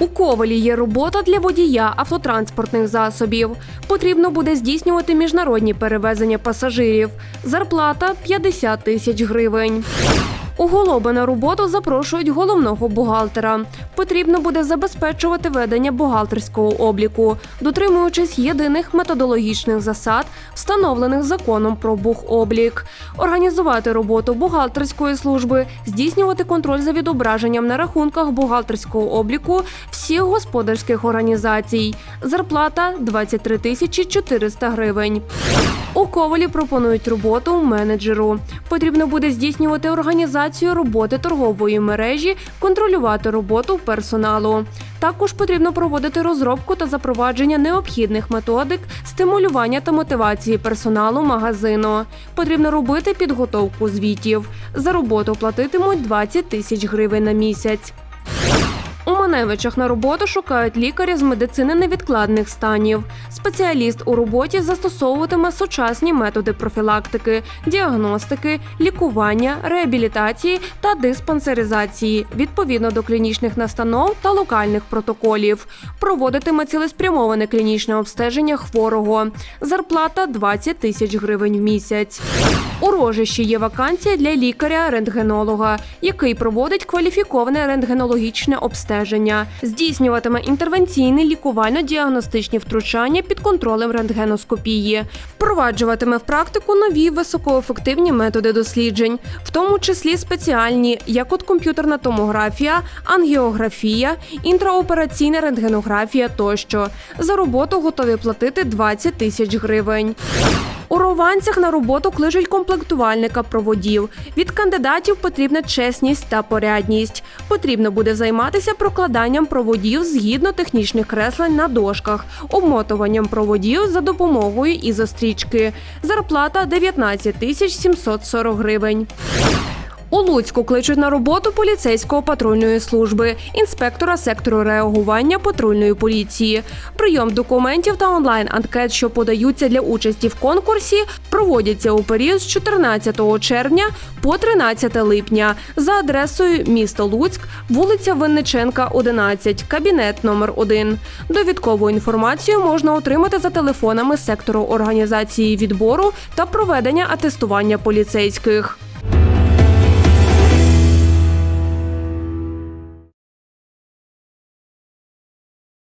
У Ковалі є робота для водія автотранспортних засобів. Потрібно буде здійснювати міжнародні перевезення пасажирів. Зарплата 50 тисяч гривень. У Голоби на роботу запрошують головного бухгалтера. Потрібно буде забезпечувати ведення бухгалтерського обліку, дотримуючись єдиних методологічних засад, встановлених законом про бухоблік, організувати роботу бухгалтерської служби, здійснювати контроль за відображенням на рахунках бухгалтерського обліку всіх господарських організацій. Зарплата 23 тисячі 400 гривень. У Ковалі пропонують роботу менеджеру. Потрібно буде здійснювати організацію роботи торгової мережі, контролювати роботу персоналу. Також потрібно проводити розробку та запровадження необхідних методик стимулювання та мотивації персоналу магазину. Потрібно робити підготовку звітів. За роботу платитимуть 20 тисяч гривень на місяць. Маневичах на роботу шукають лікаря з медицини невідкладних станів. Спеціаліст у роботі застосовуватиме сучасні методи профілактики, діагностики, лікування, реабілітації та диспансеризації відповідно до клінічних настанов та локальних протоколів. Проводитиме цілеспрямоване клінічне обстеження хворого. Зарплата 20 тисяч гривень в місяць. У рожищі є вакансія для лікаря-рентгенолога, який проводить кваліфіковане рентгенологічне обстеження, здійснюватиме інтервенційні лікувально-діагностичні втручання під контролем рентгеноскопії, впроваджуватиме в практику нові високоефективні методи досліджень, в тому числі спеціальні, як от комп'ютерна томографія, ангіографія, інтраопераційна рентгенографія тощо. За роботу готові платити 20 тисяч гривень. У рованцях на роботу кличуть комплектувальника проводів. Від кандидатів потрібна чесність та порядність. Потрібно буде займатися прокладанням проводів згідно технічних креслень на дошках, обмотуванням проводів за допомогою ізострічки. Зарплата 19 тисяч 740 гривень. У Луцьку кличуть на роботу поліцейського патрульної служби, інспектора сектору реагування патрульної поліції. Прийом документів та онлайн-анкет, що подаються для участі в конкурсі, проводяться у період з 14 червня по 13 липня за адресою місто Луцьк, вулиця Винниченка, 11, кабінет номер 1. Довідкову інформацію можна отримати за телефонами сектору організації відбору та проведення атестування поліцейських.